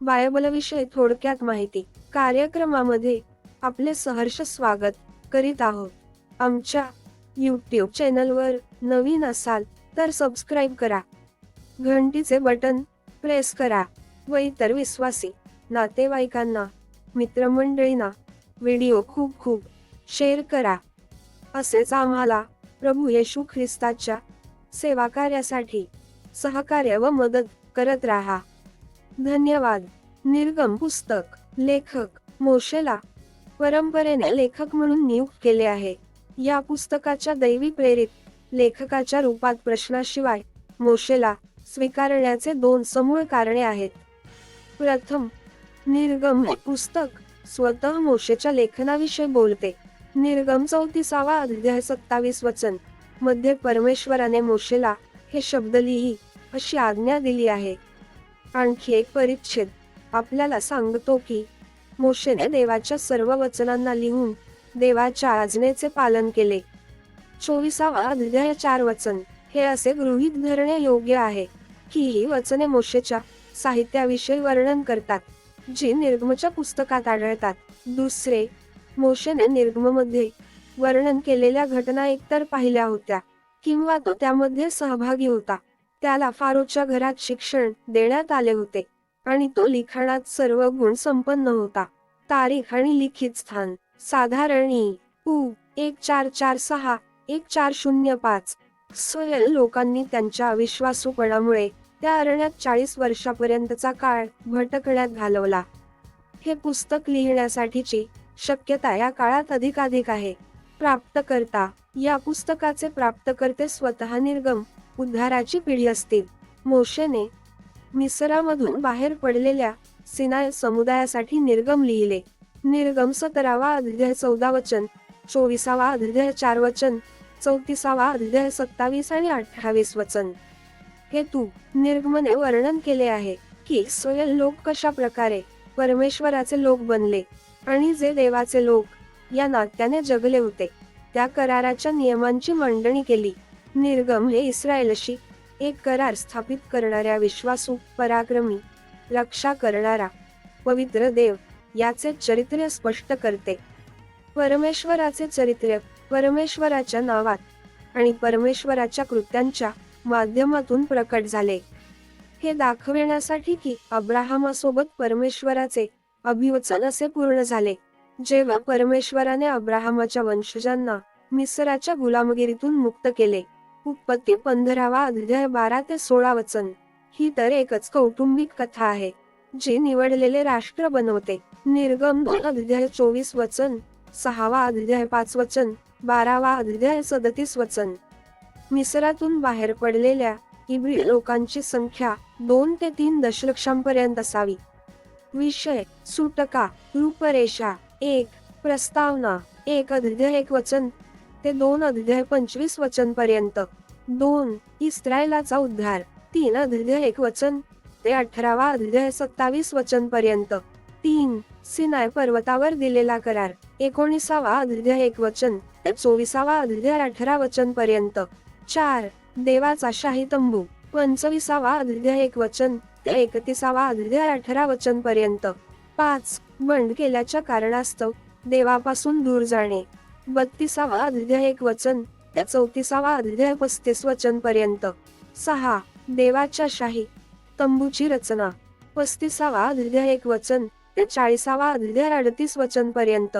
बायबलविषयी थोडक्यात माहिती. कार्यक्रमामध्ये आपले सहर्ष स्वागत करीत आहोत. आमच्या यूट्यूब चॅनलवर नवीन असाल तर सबस्क्राईब करा. घंटीचे बटन प्रेस करा व इतर विश्वासी नातेवाईकांना मित्रमंडळींना व्हिडिओ खूप खूप शेअर करा. असेच आम्हाला प्रभू येशू ख्रिस्ताच्या सेवा कार्यासाठी सहकार्य व मदत करत राहा. धन्यवाद. निर्गम पुस्तक लेखक मोशेला परंपरेने लेखक म्हणून नियुक्त केले आहे. या पुस्तकाच्या दैवी प्रेरित लेखकाच्या रूपात प्रश्नाशिवाय मोशेला स्वीकारण्याचे दोन समूळ कारणे आहेत. प्रथम निर्गम पुस्तक स्वतः मोशेच्या लेखनाविषयी बोलते. निर्गम चौतीसावा अध्याय सत्तावीस वचनमध्ये परमेश्वराने मोशेला हे शब्द लिही अशी आज्ञा दिली आहे. आणखी एक परिच्छेद. आपल्याला सांगतो की मोशेने देवाच्या सर्व वचनांना लिहून देवाच्या आज्ञेचे पालन केले. चोवीसावा अध्याय चार वचन. हे असे गृहीत धरणे योग्य आहे की ही वचने मोशेच्या साहित्याविषयी वर्णन करतात जी निर्गमच्या पुस्तकात आढळतात. दुसरे मोशेने निर्गममध्ये वर्णन केलेल्या घटना एकतर पाहिल्या होत्या किंवा तो त्यामध्ये सहभागी होता. त्याला फारोच्या घरात शिक्षण देण्यात आले होते आणि तो लिखाणात सर्व गुण संपन्न होता. तारीख आणि लिखित स्थान. साधारण इ उ एक चार चार सहा. एक चार शून्य पाच. स्वयं लोकांनी त्यांच्या अविश्वासूपणामुळे त्या अरण्यात चाळीस वर्षापर्यंतचा काळ भटकण्यात घालवला. हे पुस्तक लिहिण्यासाठीची शक्यता या काळात अधिकाधिक आहे. प्राप्तकर्ता. या पुस्तकाचे प्राप्तकर्ते स्वतः निर्गम उद्धाराची पिढी असतील मोशेने मिसरामधून बाहेर पडलेल्या सिनाय समुदायासाठी निर्गम लिहिले. निर्गम सतरावा अध्याय चौदा वचन चोवीसावा अध्याय चार वचन चौतीसावा अध्याय सत्तावीस आणि अठ्ठावीस वचन. हे तू निर्गमने वर्णन केले आहे की स्वयं लोक कशा प्रकारे परमेश्वराचे लोक बनले आणि जे देवाचे लोक या नात्याने जगले होते त्या कराराच्या नियमांची मांडणी केली. निर्गम हे इस्रायलशी एक करार स्थापित करणाऱ्या विश्वासू पराक्रमी रक्षा करणारा पवित्र देव याचे चरित्र स्पष्ट करते. परमेश्वराचे चरित्र परमेश्वराच्या नावात आणि परमेश्वराच्या कृत्यांच्या माध्यमातून प्रकट झाले. हे दाखविण्यासाठी की अब्राहमासोबत परमेश्वराचे अभिवचन असे पूर्ण झाले. जेव्हा परमेश्वराने अब्राहमाच्या वंशजांना मिसराच्या गुलामगिरीतून मुक्त केले उत्पत्ती पंधरावा अध्याय बारा ते सोळा वचन. ही तर एकच कौटुंबिक कथा आहे जी निवडलेले राष्ट्र बनवते. निर्गम दोन अध्याय चोवीस वचन सहावा अध्याय पाच वचन बारावा अध्याय सदतीस वचन. मिसरातून बाहेर पडलेल्या इब्री लोकांची संख्या दोन ते तीन दशलक्षांपर्यंत असावी. विषय सुटका रूपरेषा एक प्रस्तावना एक अध्याय एक वचन ते दोन अध्याय पंचवीस वचन पर्यंत दोन इस्रायलाचा उद्धार. तीन अध्याय एक वचन. ते अठरावा अध्याय सत्तावीस वचन पर्यंत तीन सिनाय पर्वतावर दिलेला करार. एकोणीसावा अध्याय एक वचन. ते चोवीसावा अध्याय अठरा वचन पर्यंत चार देवाचा शाही तंबू पंचवीसावा अध्याय एक वचन. ते एकतीसावा अध्याय अठरा वचन पर्यंत पाच बंड केल्याच्या कारणास्तव देवापासून दूर जाणे. बत्तीसावा अध्याय एक वचन त्या चौतीसावा अध्याय पस्तीस वचन पर्यंत. सहा देवाच्या शाही तंबूची रचना. पस्तीसावा अध्याय एक वचन ते चाळीसावा अध्याय अडतीस वचन पर्यंत.